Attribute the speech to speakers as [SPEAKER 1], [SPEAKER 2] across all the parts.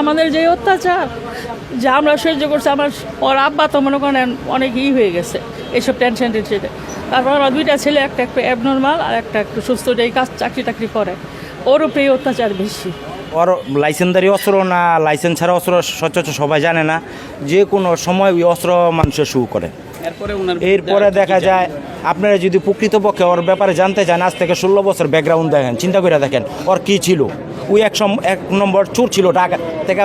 [SPEAKER 1] আমাদের যে অত্যাচার যা আমরা সহ্য করছি আমার ওর আব্বা তো মনে করেন অনেক ই হয়ে গেছে এইসব টেনশন টেনশনে তারপর আমার দুইটা ছেলে একটা একটু অ্যাবনর্মাল আর একটা একটু সুস্থ এই কাজ চাকরি টাকরি করে ওর উপরে এই অত্যাচার বেশি।
[SPEAKER 2] ওর লাইসেন্সদারি অস্ত্র না লাইসেন্স ছাড়া অস্ত্র সচরাচর সবাই জানে না যে কোনো সময় ওই অস্ত্র মানুষের শুরু করে।
[SPEAKER 3] এরপরে
[SPEAKER 2] দেখা যায় আপনারা যদি প্রকৃতপক্ষে ওর ব্যাপারে জানতে চান আজ থেকে ষোলো বছর ব্যাকগ্রাউন্ড দেখেন চিন্তা করে দেখেন ওর কী ছিল? ওই এক সম এক নম্বর চোর ছিল ঢাকা থেকে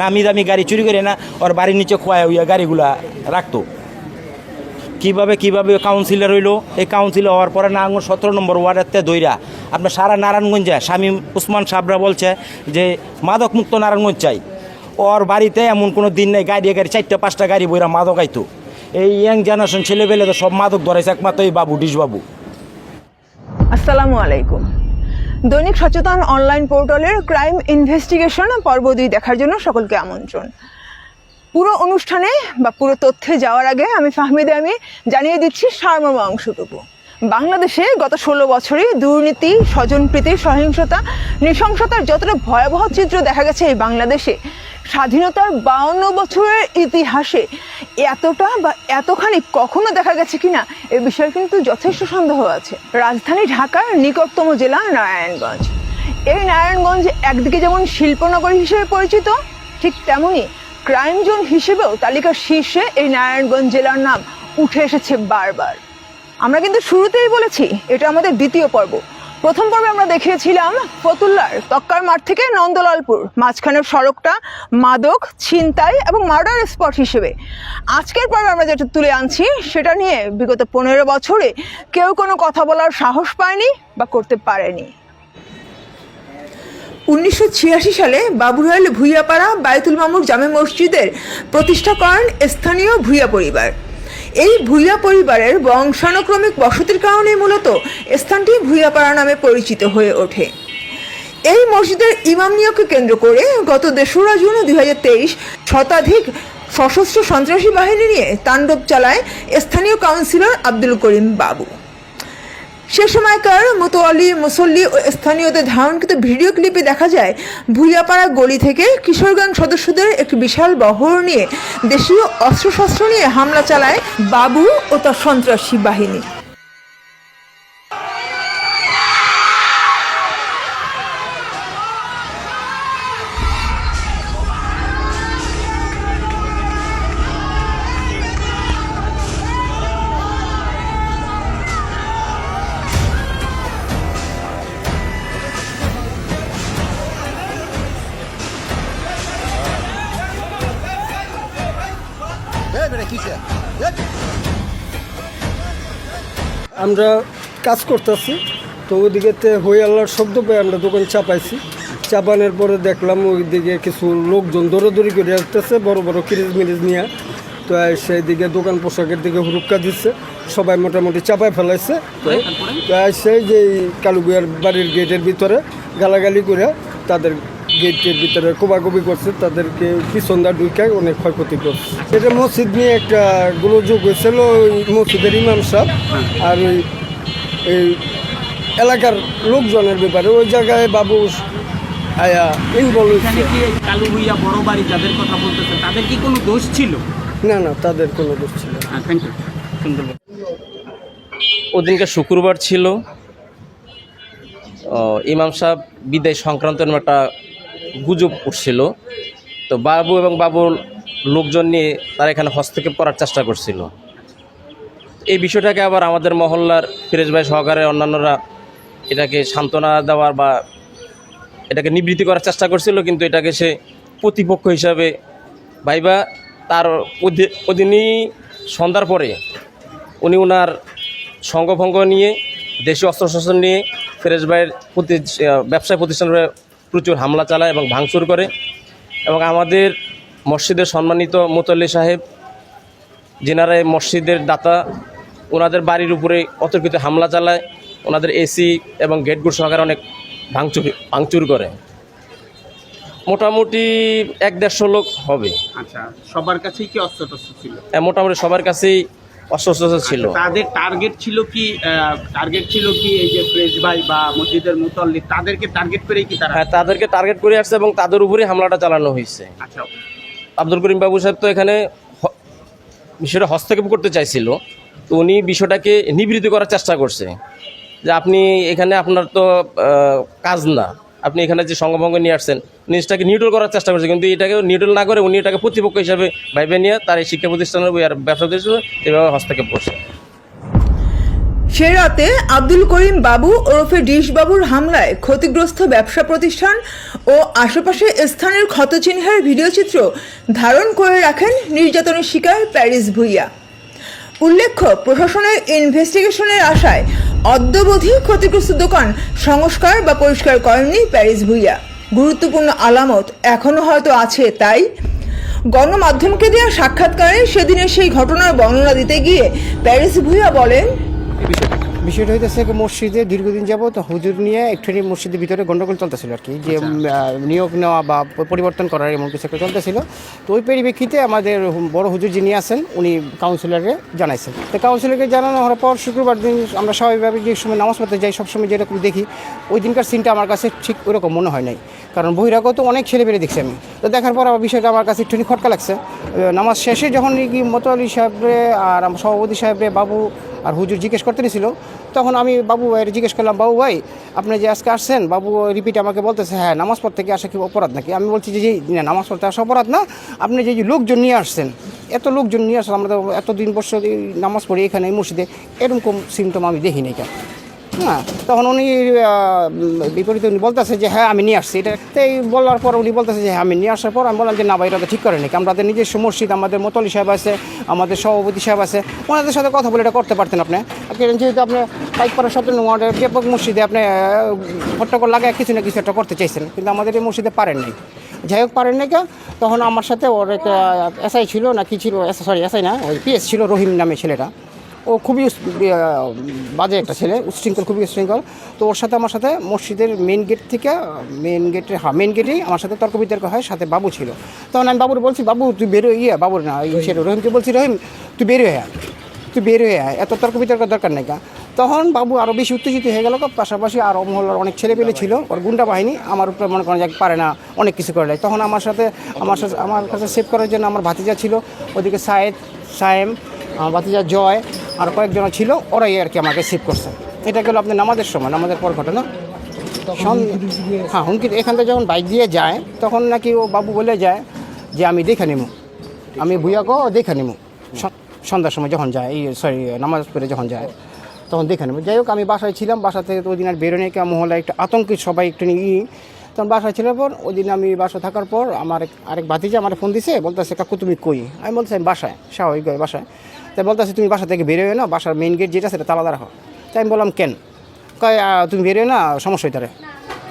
[SPEAKER 2] নামি দামি গাড়ি চুরি করে না, ওর বাড়ির নিচে খোয়ায় ওই গাড়িগুলা রাখতো। কীভাবে কীভাবে কাউন্সিলর হইল? এই কাউন্সিলর হওয়ার পরে নারায়ণগঞ্জ সতেরো নম্বর ওয়ার্ডেতে দইরা। আপনার সারা নারায়ণগঞ্জে, স্বামী উসমান সাবরা বলছে যে মাদক মুক্ত নারায়ণগঞ্জ চাই। ওর বাড়িতে এমন কোনো দিন নেই, গাড়ি গাড়ি চারটা পাঁচটা গাড়ি বইরা মাদক আইতো। এই ইয়াং জেনারেশন ছেলেবেলে তো সব মাদক ধরেছে একমাত্র এই বাবু, ডিশ বাবু।
[SPEAKER 4] আসসালামু আলাইকুম। দৈনিক সচেতন অনলাইন পোর্টালের ক্রাইম ইনভেস্টিগেশন পর্ব দুই দেখার জন্য সকলকে আমন্ত্রণ। পুরো অনুষ্ঠানে বা পুরো তথ্যে যাওয়ার আগে আমি ফাহমিদে আমি জানিয়ে দিচ্ছি সারমর্ম অংশটুকু। বাংলাদেশে গত ষোলো বছরে দুর্নীতি, স্বজনপ্রীতি, সহিংসতা, নৃশংসতার যতটা ভয়াবহ চিত্র দেখা গেছে এই বাংলাদেশে স্বাধীনতার বাউন্ন বছরের ইতিহাসে এতটা বা এতখানি কখনো দেখা গেছে কিনা, এ বিষয়ে কিন্তু যথেষ্ট সন্দেহ আছে। রাজধানী ঢাকার নিকটতম জেলা নারায়ণগঞ্জ। এই নারায়ণগঞ্জ একদিকে যেমন শিল্পনগরী হিসেবে পরিচিত, ঠিক তেমনই ক্রাইম জোন হিসেবেও তালিকার শীর্ষে এই নারায়ণগঞ্জ জেলার নাম উঠে এসেছে বারবার। আমরা কিন্তু শুরুতেই বলেছি, এটা আমাদের দ্বিতীয় পর্ব। প্রথম পর্বে আমরা দেখিয়েছিলাম ফতুল্লার তক্কার মাঠ থেকে নন্দলালপুর মাঝখানের সড়কটা মাদক, ছিনতাই এবং মার্ডার স্পট হিসেবে। আজকের পর্বে আমরা যেটা তুলে আনছি, সেটা নিয়ে বিগত পনেরো বছরে কেউ কোনো কথা বলার সাহস পায়নি বা করতে পারেনি। উনিশশো ছিয়াশি সালে বাবুরাল ভুইয়াপাড়া বায়তুল মামুর জামে মসজিদের প্রতিষ্ঠা করেন স্থানীয় ভুইয়া পরিবার। এই ভুইয়া পরিবারের বংশানুক্রমিক বসতির কারণে মূলত স্থানটি ভুইয়াপাড়া নামে পরিচিত হয়ে ওঠে। এই মসজিদের ইমাম নিয়োগকে কেন্দ্র করে গত দেশরা জুন দুই হাজার তেইশ শতাধিক সশস্ত্র সন্ত্রাসী বাহিনী নিয়ে তাণ্ডব চালায় স্থানীয় কাউন্সিলর আব্দুল করিম বাবু। সে সময়কার মোতোয়ালি মুসল্লি ও স্থানীয়দের ধারণকৃত ভিডিও ক্লিপে দেখা যায় ভুইয়াপাড়া গলি থেকে কিশোরগঞ্জ সদস্যদের একটি বিশাল বহর নিয়ে দেশীয় অস্ত্রশস্ত্র নিয়ে হামলা চালায় বাবু ও তার সন্ত্রাসী বাহিনী।
[SPEAKER 5] আমরা কাজ করতেছি। তো ওইদিকে হই আল্লাহর শব্দ পেয়ে আমরা দোকান চাপাইছি। চাপানোর পরে দেখলাম ওইদিকে কিছু লোকজন দৌড়াদৌড়ি করে আসতেছে বড় বড় কিরিজ মিরিজ নিয়ে। তো সেই দিকে দোকান পোশাকের দিকে হুরুক্কা দিচ্ছে। সবাই মোটামুটি চাপায় ফেলাইছে। তো তো সেই যে কালুগুয়ার বাড়ির গেটের ভিতরে গালাগালি করে তাদের গেটের ভিতরে কোবাকুবি করছে তাদেরকে পিছন দা ঢুকায় অনেক ক্ষয়ক্ষতি করছে। এটা মসজিদ নিয়ে একটা গোলযোগ হয়েছিল ওই মসজিদের ইমাম সাহেব আর ওই এই এলাকার লোকজনের ব্যাপারে। ওই জায়গায় বাবু আয়া ইনভলভ
[SPEAKER 3] এখানে কালু ভুইয়া বড় বাড়ি যাদের কথা বলতেছে তাদের কি কোনো দোষ ছিল?
[SPEAKER 5] না না তাদের কোনো দোষ ছিল না।
[SPEAKER 3] হ্যাঁ থ্যাংক ইউ সুন্দর
[SPEAKER 6] ওদিনকে শুক্রবার ছিল ও, ইমাম সাহেব বিদায় সংক্রান্ত একটা গুজব উঠছিল। তো বাবু এবং বাবুর লোকজন নিয়ে তারা এখানে হস্তক্ষেপ করার চেষ্টা করছিল। এই বিষয়টাকে আবার আমাদের মহল্লার ফিরেজ ভাই সহকারে অন্যান্যরা এটাকে সান্ত্বনা দেওয়ার বা এটাকে নিবৃত্তি করার চেষ্টা করছিল, কিন্তু এটাকে সে প্রতিপক্ষ হিসাবে ভাইবা তার অধি- অধীনই সন্ধ্যার পরে উনি ওনার সঙ্গভঙ্গ নিয়ে, দেশীয় অস্ত্রশস্ত্র নিয়ে ফিরেজ ভাইয়ের প্রতি ব্যবসায় প্রতিষ্ঠানের প্রচুর হামলা চালায় এবং ভাঙচুর করে। এবং আমাদের মসজিদের সম্মানিত মোতল্লি সাহেব যেনারা মসজিদের দাতা ওনাদের বাড়ির উপরে অতর্কিত হামলা চালায় ওনাদের এসি এবং গেটগুলো সহকারে অনেক ভাঙচুর ভাঙচুর করে। মোটামুটি এক দেড়শো লোক হবে।
[SPEAKER 3] আচ্ছা সবার কাছেই কি অস্ত্র ছিল?
[SPEAKER 6] মোটামুটি সবার কাছেই অস্বস্থতা ছিল।
[SPEAKER 3] তাদের টার্গেট ছিল কি টার্গেট ছিল কি এই যে প্রেস ভাই বা মসজিদের মুতল্লি তাদেরকে টার্গেট করেই কি তারা
[SPEAKER 6] হ্যাঁ তাদেরকে টার্গেট করে আসছে এবং তাদের উপরেই হামলাটা চালানো হয়েছে।
[SPEAKER 3] আচ্ছা।
[SPEAKER 6] আব্দুল করিম বাবু সাহেব তো এখানে বিষয়টা হস্তক্ষেপ করতে চাইছিল। তো উনি বিষয়টাকে নিবৃত্তি করার চেষ্টা করছে। যে আপনি এখানে আপনার তো কাজ না। আপনি এখানে যে সঙ্গভঙ্গ নিয়ে আসছেন জিনিসটাকে নিউট্রাল করার চেষ্টা করছে, কিন্তু এটাকে নিউট্রাল না করে উনি এটাকে প্রতিপক্ষ হিসাবে ভাইবে নিয়ে তার এই শিক্ষা প্রতিষ্ঠানের আর ব্যবসা প্রতিষ্ঠানে এভাবে হস্তক্ষেপ করছে।
[SPEAKER 4] সে রাতে আব্দুল করিম বাবু ওরফে ডিশ বাবুর হামলায় ক্ষতিগ্রস্ত ব্যবসা প্রতিষ্ঠান ও আশেপাশে স্থানের ক্ষতচিহ্নের ভিডিওচিত্র ধারণ করে রাখেন নির্যাতনের শিকার প্যারিস ভুইয়া। উল্লেখ্য, প্রশাসনের ইনভেস্টিগেশনের আশায় অদ্যবধি ক্ষতিগ্রস্ত দোকান, সংস্কার বা পরিষ্কার করেননি প্যারিস ভুইয়া। গুরুত্বপূর্ণ আলামত এখনও হয়তো আছে, তাই গণমাধ্যমকে দেওয়া সাক্ষাৎকারে সেদিনের সেই ঘটনার বর্ণনা দিতে গিয়ে প্যারিস ভুইয়া বলেন
[SPEAKER 7] বিষয়টা হইতেছে কি মসজিদে দীর্ঘদিন যাবত হুজুর নিয়ে একটুখানি মসজিদের ভিতরে গন্ডগোল চলতেছিল আর কি। যে নিয়োগ নেওয়া বা পরিবর্তন করার এমন কিছু একটা চলতেছিল। তো ওই পরিপ্রেক্ষিতে আমাদের বড় হুজুর যিনি আছেন উনি কাউন্সিলরকে জানাইছেন। তো কাউন্সিলরকে জানানো হওয়ার পর শুক্রবার দিন আমরা স্বাভাবিকভাবে যে সময় নামাজ পড়তে যাই সবসময় যেরকম দেখি ওই দিনকার সিনটা আমার কাছে ঠিক ওরকম মনে হয় নাই। কারণ বহিরাগত অনেক ছেলে পেলে দেখছি আমি। তো দেখার পর আমার বিষয়টা আমার কাছে একটুখানি খটকা লাগছে। নামাজ শেষে যখন কি মোতালি সাহেবরে আর আমার সভাপতি সাহেবরে বাবু আর হুজুর জিজ্ঞেস করতে নিয়েছিল তখন আমি বাবু ভাইয়ের জিজ্ঞেস করলাম, বাবু ভাই, আপনি যে আজকে আসছেন, বাবু রিপিট আমাকে বলতেছে হ্যাঁ নামাজ পড়তে কি আসা কি অপরাধ নাকি? আমি বলছি যে না, নামাজ পড়তে আসা অপরাধ না। আপনি যে লোকজন নিয়ে আসছেন, এত লোকজন নিয়ে আসলে আমরা এতদিন বছর নামাজ পড়ি এখানে এই মসজিদে, এরকম সিমটম আমি দেখিনি কেন? হ্যাঁ তখন উনি বিপরীতে উনি বলতেছে যে হ্যাঁ আমি নিয়ে আসছি। এটা এই বলার পর উনি বলতেছে যে হ্যাঁ আমি নিয়ে আসার পর আমি বললাম যে, না ভাই, এটা তো ঠিক করে নাকি আমাদের নিজস্ব মসজিদ, আমাদের মতলি সাহেব আছে, আমাদের সভাপতি সাহেব আছে, ওনাদের সাথে কথা বলে এটা করতে পারতেন আপনি। যেহেতু আপনি পাইকপাড়া সতেরো ওয়ার্ডের ব্যাপক মসজিদে আপনি হট্টকর লাগায় কিছু না কিছু একটা করতে চাইছেন, কিন্তু আমাদের এই মসজিদে পারেন নাই। যাই হোক, পারেন নাই কেন তখন আমার সাথে ওর একটা এসআই ছিল না কি ছিল সরি এসআই না, ওই পিএস ছিল রহিম নামে ছেলেটা। ও খুবই বাজে একটা ছেলে উশৃঙ্খল খুবই উশৃঙ্খল তো ওর সাথে আমার সাথে মসজিদের মেন গেট থেকে মেন গেটে হ্যাঁ মেন গেটেই আমার সাথে তর্ক বিতর্ক হয়, সাথে বাবু ছিল। তখন আমি বাবুর বলছি, বাবু, তুই বেরো ইয়ে বাবুর না ছেলে রহিমকে বলছি, রহিম, তুই বের হয়ে তুই বের হয়ে আয়। এত তর্ক বিতর্ক দরকার নেই তখন বাবু আরও বেশি উত্তেজিত হয়ে গেল, পাশাপাশি আরও মহল্লার অনেক ছেলে পেলে ছিল, ওর গুন্ডা বাহিনী, আমার উপরে মনে করেন পারে না, অনেক কিছু করে তখন আমার সাথে আমার সাথে, আমার কাছে সেভ করার জন্য আমার ভাতিজা ছিল, ওদিকে সায়েদ, সায়েম, আমার ভাতিজা জয় আর কয়েকজন ছিল, ওরাই আর কি আমাকে সেভ করছে। এটা গেল আপনি নামাজের সময়, নামাজের পর ঘটনা। হ্যাঁ হুমকি এখান থেকে যখন বাইক দিয়ে যায়, তখন নাকি ও বাবু বলে যায় যে, আমি দেখে নিব আমি ভুইয়াকে দেখে নিব সন্ধ্যার সময় যখন যায়, এই সরি নামাজ পড়ে যখন যায়, তখন দেখে নেব যাই হোক, আমি বাসায় ছিলাম, বাসা থেকে তো ওই দিন আর বেরোনে কে মহল্লা একটা আতঙ্কিত সবাই একটু ই তখন বাসায় ছিলার পর ওই দিন আমি বাসা থাকার পর আমার আরেক ভাতিজা আমার ফোন দিছে, বলতেছে, কাকু, তুমি কই? আমি বলছি, আমি বাসায়, স্বাভাবিক বাসায়। তাই বলতেছে, তুমি বাসা থেকে বেরোয় না, বাসার মেইন গেট যেটা সেটা তালা রাখো তাই আমি বললাম, কেন? কয় তুমি বেরোয় না, সমস্যা হইতারে।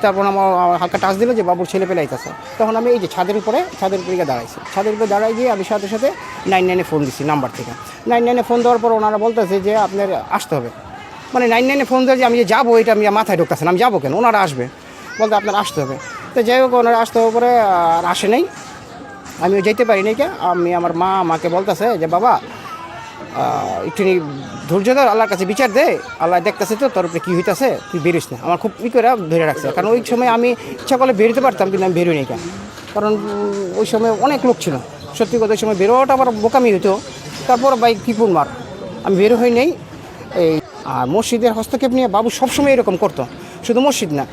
[SPEAKER 7] তারপর আমার হালকা টাচ দিল যে বাবুর ছেলে পেলে আইতেছে। তখন আমি এই যে ছাদের উপরে ছাদের উপরে গিয়ে দাঁড়াইছি। ছাদের উপরে দাঁড়াই গিয়ে আমি সাথে সাথে নাইন নাইনে ফোন দিছি নাম্বার থেকে। নাইন নাইনে ফোন দেওয়ার পর ওনারা বলতেছে যে, আপনার আসতে হবে। মানে নাইন নাইনে ফোন দেওয়া যে আমি যে যাব, এটা আমি মাথায় ঢুকতেছে আমি যাব কেন? ওনারা আসবে। বলতে আপনার আসতে হবে। তো যাই হোক, ওনারা আসতে হবে পরে আর আসে নাই। আমিও যেতে পারি নাই কে। আমি আমার মা আমাকে বলতেছে যে, বাবা একটুখানি ধৈর্য ধর, আল্লাহর কাছে বিচার দে। আল্লাহ দেখতেছে তো, তোর উপরে কী হইতেছে, তুই বেরোস না। আমার খুব ই করে ধরে রাখছে। কারণ ওই সময় আমি ইচ্ছা করলে বেরোতে পারতাম, কিন্তু আমি বেরোই কেন? কারণ ওই সময় অনেক লোক ছিল। সত্যি কথা, ওই সময় বেরোটা আবার বোকামি হইতো। তারপর বাইক কিপুন মার আমি বেরো হই নেই। এই, আর মসজিদের হস্তক্ষেপ নিয়ে বাবু সবসময় এরকম করতো। শুধু মসজিদ না।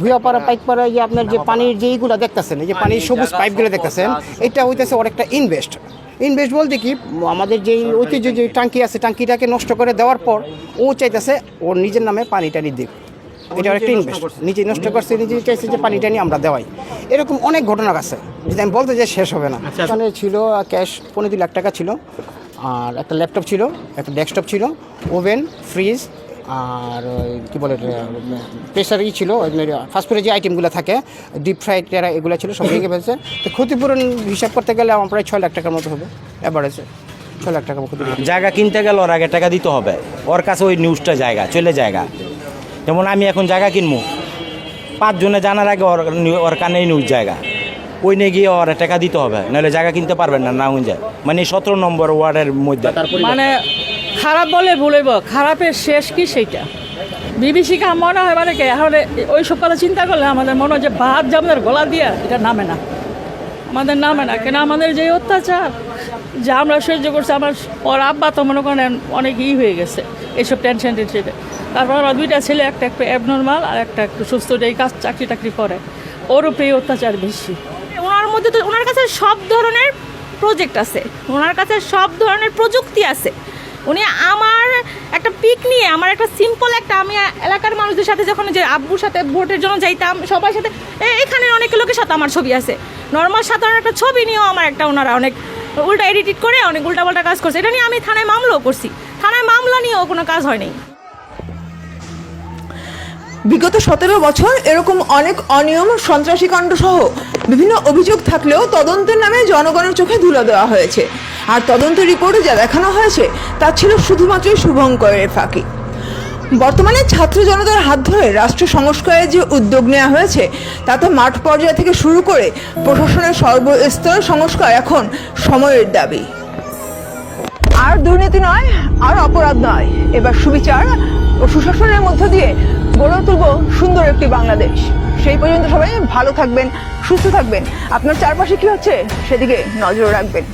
[SPEAKER 7] ভুয়াপাড়া পাইকপাড়ায় যে আপনার যে পানির যে এইগুলো দেখতেছেন, এই যে পানির সবুজ পাইপগুলো দেখতেছেন এটা হইতেছে একটা ইনভেস্ট ইনভেস্ট বলতে কি আমাদের যেই ঐতিহ্য যে টাঙ্কি আছে টাঙ্কিটাকে নষ্ট করে দেওয়ার পর ও চাইতেছে ওর নিজের নামে পানি টানি দিক। এটা একটা ইনভেস্ট নিজে নষ্ট করছে নিজে চাইছে যে পানি টানি আমরা দেওয়াই। এরকম অনেক ঘটনা আছে যদি আমি বলতে যাই শেষ হবে না। ওখানে ছিল ক্যাশ পনেরো দুই লাখ টাকা ছিল আর একটা ল্যাপটপ ছিল একটা ডেস্কটপ ছিল ওভেন ফ্রিজ আর ওই কী বলে প্রেশারই ছিল ফাস্টফুডের যে আইটেমগুলো থাকে ডিপ ফ্রাইড এগুলো ছিল সব ভেঙে ফেলছে। তো ক্ষতিপূরণ হিসাব করতে গেলে আমার প্রায় ছয় লাখ টাকার মতো হবে অ্যাভারেজে ছয় লাখ টাকা
[SPEAKER 2] জায়গা কিনতে গেলে ওর আগে টাকা দিতে হবে। ওর কাছে ওই নিউজটা জায়গা চলে জায়গা। যেমন আমি এখন জায়গা কিনবো। পাঁচজনে জানার আগে ওর নিউ- ওর কানেই নিউজ জায়গা। ওই নিয়ে গিয়ে ওর টাকা দিতে হবে। নাহলে জায়গা কিনতে পারবেন না না যায়। মানে সতেরো নম্বর ওয়ার্ডের মধ্যে।
[SPEAKER 1] মানে খারাপ বলে ভুলেব, খারাপের শেষ কি সেইটা? বিভীষিকা মনে হয় মানে কি? এখন ওই সব কথা চিন্তা করলে আমাদের মনে হয় যে ভাত যে আমাদের গলা দিয়া, এটা নামে না। আমাদের নামে না, কেন আমাদের যে অত্যাচার, যা আমরা সহ্য করছি, আমার ওর আব্বা তো মনে করেন অনেক ই হয়ে গেছে এইসব টেনশন টেনশনে। তারপর আমার দুইটা ছেলে, একটা একটু অ্যাবনর্মাল আর একটা একটু সুস্থ, যেই কাজ চাকরি টাকরি করে, ওর উপরে অত্যাচার বেশি।
[SPEAKER 8] ওনার মধ্যে তো, ওনার কাছে সব ধরনের প্রজেক্ট আছে, ওনার কাছে সব ধরনের প্রযুক্তি আছে। উনি আমার একটা পিক নিয়ে আমার একটা সিম্পল একটা, আমি এলাকার মানুষদের সাথে যখন যে আব্বুর সাথে ভোটের জন্য যাইতাম, সবার সাথে এখানে অনেক লোকের সাথে আমার ছবি আছে। নর্মাল সাধারণ একটা ছবি নিয়েও আমার একটা ওনারা অনেক উল্টা এডিট করে অনেক উল্টা পাল্টা কাজ করছে। এটা নিয়ে আমি থানায় মামলাও করছি। থানায় মামলা নিয়েও কোনো কাজ হয়নি
[SPEAKER 4] বিগত সতেরো বছর এরকম অনেক অনিয়ম, সন্ত্রাসী কাণ্ড সহ বিভিন্ন অভিযোগ থাকলেও তদন্তের নামে জনগণের চোখে ধুলো দেওয়া হয়েছে। আর তদন্ত রিপোর্টে যা দেখানো হয়েছে, তা ছিল শুধুমাত্রই শুভঙ্করের ফাঁকি। বর্তমানে ছাত্র জনতার হাত ধরে রাষ্ট্র সংস্কারের যে উদ্যোগ নেওয়া হয়েছে তাতে মাঠ পর্যায় থেকে শুরু করে প্রশাসনের সর্বস্তরের সংস্কার এখন সময়ের দাবি। আর দুর্নীতি নয়, আর অপরাধ নয়। এবার সুবিচার ও সুশাসনের মধ্য দিয়ে গড়ে তুলব সুন্দর একটি বাংলাদেশ। সেই পর্যন্ত সবাই ভালো থাকবেন, সুস্থ থাকবেন। আপনার চারপাশে কি হচ্ছে, সেদিকে নজর রাখবেন।